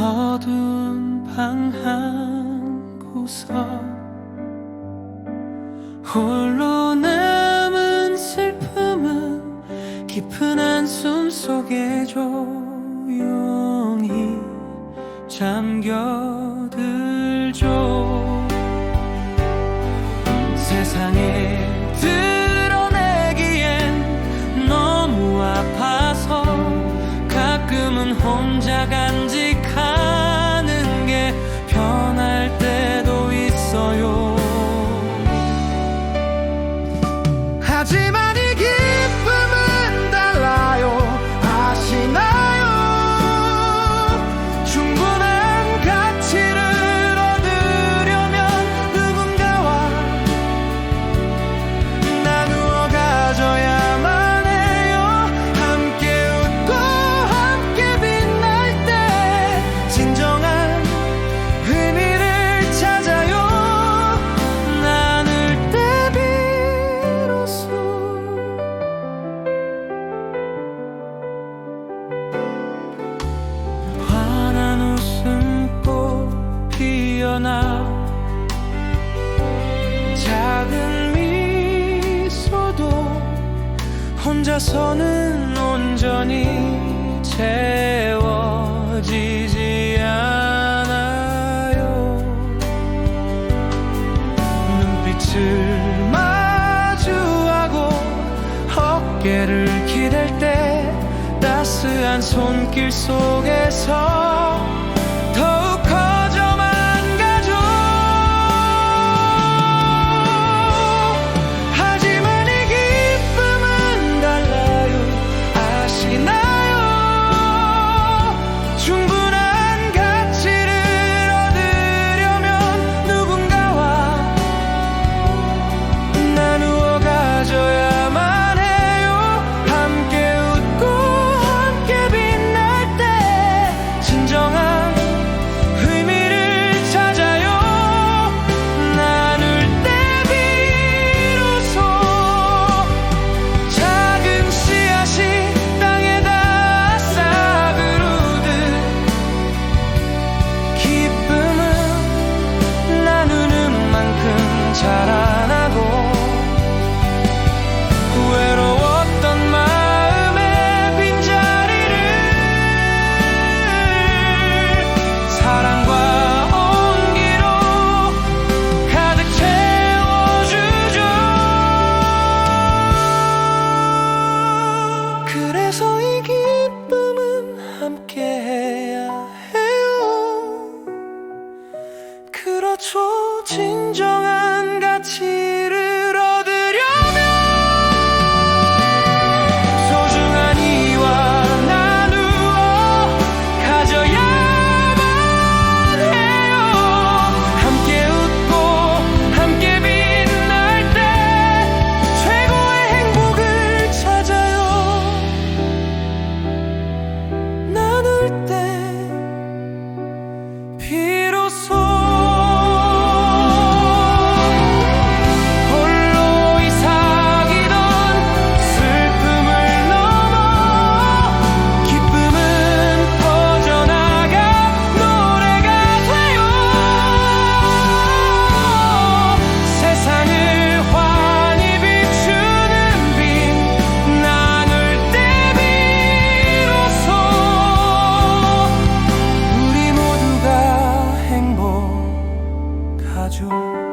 어두운 방한 구석 홀로 남은 슬픔은 깊은 한숨 속에 조용. 잠겨들죠. 세상에 드러내기엔 너무 아파서 가끔은 혼자 간직하는 게 편할 때도 있어요. 하지만 떠나. 작은 미소도 혼자서는 온전히 채워지지 않아요. 눈빛을 마주하고 어깨를 기댈 때 따스한 손길 속에서 서서히 기쁨은 함께해야 해요. 그렇죠 진정한 就